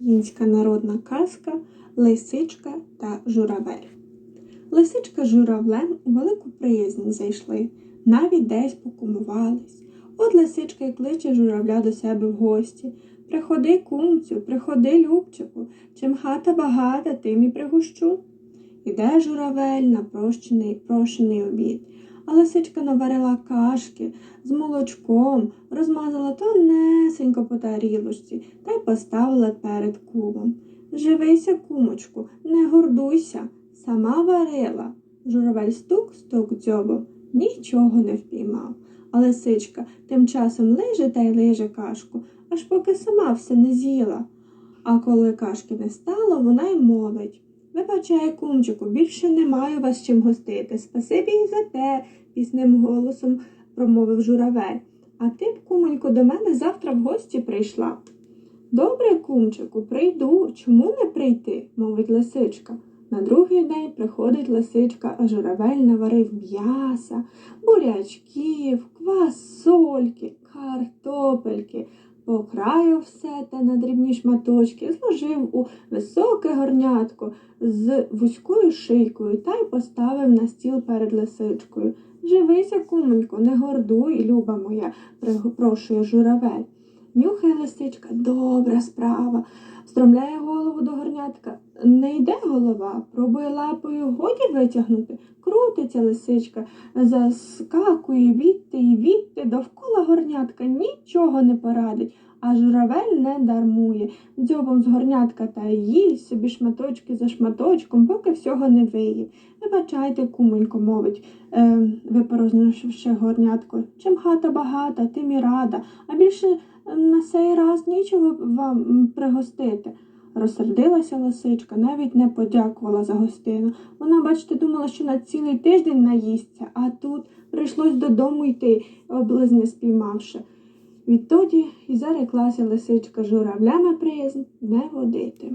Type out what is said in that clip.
Українська народна казка Лисичка та журавель. Лисичка з журавлем у велику приязнь зайшли, навіть десь покумувались. От лисичка й кличе журавля до себе в гості. Приходи, кумцю, приходи, любчику, чим хата багата, тим і пригощу. Іде журавель на прощений, прошений обід. А лисичка наварила кашки з молочком, розмазала тонесенько по тарілочці та й поставила перед кумом. Живися, кумочку, не гордуйся, сама варила. Журавель стук-стук дзьобом, нічого не впіймав. А лисичка тим часом лиже та й лиже кашку, аж поки сама все не з'їла. А коли кашки не стало, вона й мовить. Вибачай, кумчику, більше не маю вас чим гостити. Спасибі і за те, пісним голосом промовив журавель. А ти б, кумонько, до мене завтра в гості прийшла. Добре, кумчику, прийду. Чому не прийти? мовить лисичка. На другий день приходить лисичка, а журавель наварив м'яса, бурячків, квасольки, картопельки, покраїв все те на дрібні шматочки, зложив у високе горнятко з вузькою шийкою та й поставив на стіл перед лисичкою. Живися, кумонько, не гордуй, люба моя, припрошує журавель. Нюхає лисичка, добра справа. встромляє голову до горнятка. Не йде голова, пробує лапою годі витягнути. Крутиться лисичка, заскакує відти і відти, довкола горнятка нічого не порадить, а журавель не дармує. Дзьобом з горнятка та їсть собі шматочки за шматочком, поки всього не виїв. Вибачайте, кумонько, мовить, е, випорознивши горнятко. Чим хата багата, тим і рада, а більше на цей раз нічого вам пригостити. Розсердилася лисичка, навіть не подякувала за гостину. Вона, бачите, думала, що на цілий тиждень наїсться, а тут прийшлось додому йти, облизня спіймавши. Відтоді і зареклася лисичка журавлями приязнь не водити.